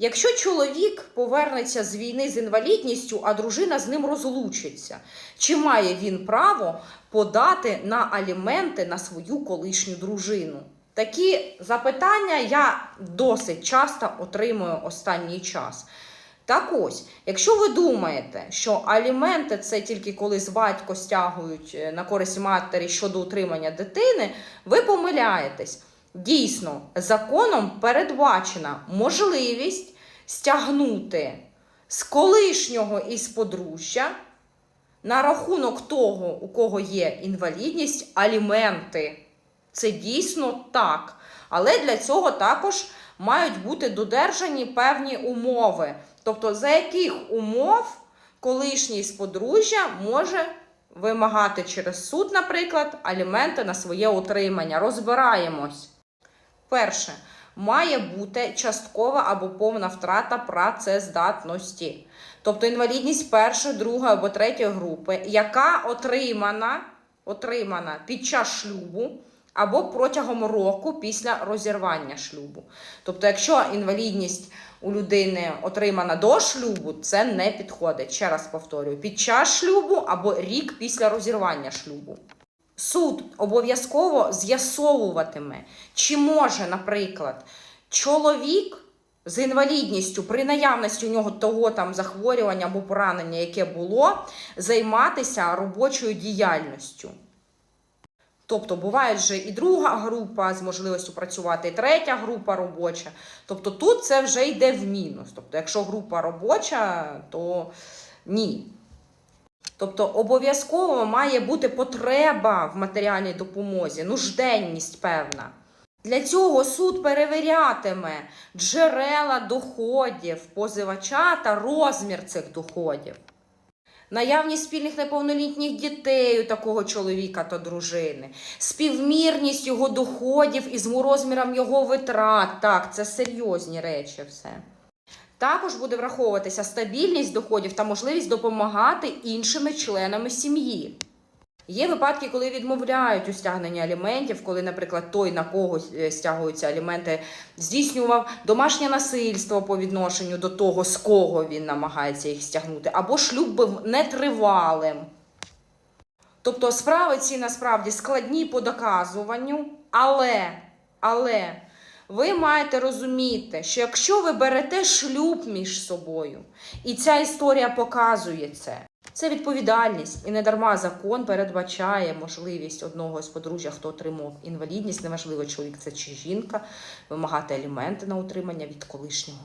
Якщо чоловік повернеться з війни з інвалідністю, а дружина з ним розлучиться, чи має він право подати на аліменти на свою колишню дружину? Такі запитання я досить часто отримую останній час. Так ось, якщо ви думаєте, що аліменти це тільки коли з батько стягують е, на користь матері щодо утримання дитини, ви помиляєтесь. Дійсно, законом передбачена можливість стягнути з колишнього із подружжя на рахунок того, у кого є інвалідність, аліменти. Це дійсно так. Але для цього також мають бути додержані певні умови. Тобто, за яких умов колишній з подружжя може вимагати через суд, наприклад, аліменти на своє утримання. Розбираємось. Перше, має бути часткова або повна втрата працездатності. Тобто інвалідність першої, другої або третьої групи, яка отримана, отримана під час шлюбу або протягом року після розірвання шлюбу. Тобто, якщо інвалідність у людини отримана до шлюбу, це не підходить. Ще раз повторюю, під час шлюбу або рік після розірвання шлюбу. Суд обов'язково з'ясовуватиме, чи може, наприклад, чоловік з інвалідністю при наявності у нього того там захворювання або поранення, яке було, займатися робочою діяльністю. Тобто буває вже і друга група з можливістю працювати, і третя група робоча. Тобто тут це вже йде в мінус. Тобто, якщо група робоча, то ні. Тобто обов'язково має бути потреба в матеріальній допомозі, нужденність певна. Для цього суд перевірятиме джерела доходів позивача та розмір цих доходів. Наявність спільних неповнолітніх дітей у такого чоловіка та дружини, співмірність його доходів із розміром його витрат. Так, це серйозні речі все. Також буде враховуватися стабільність доходів та можливість допомагати іншими членами сім'ї. Є випадки, коли відмовляють у стягненні аліментів, коли, наприклад, той, на кого е, стягуються аліменти, здійснював домашнє насильство по відношенню до того, з кого він намагається їх стягнути, або шлюб був нетривалим. Тобто справи ці насправді складні по доказуванню, але, але ви маєте розуміти, що якщо ви берете шлюб між собою, і ця історія показує це, це відповідальність, і не дарма закон передбачає можливість одного з подружжя, хто отримав інвалідність, неважливо, чоловік це чи жінка, вимагати аліменти на утримання від колишнього.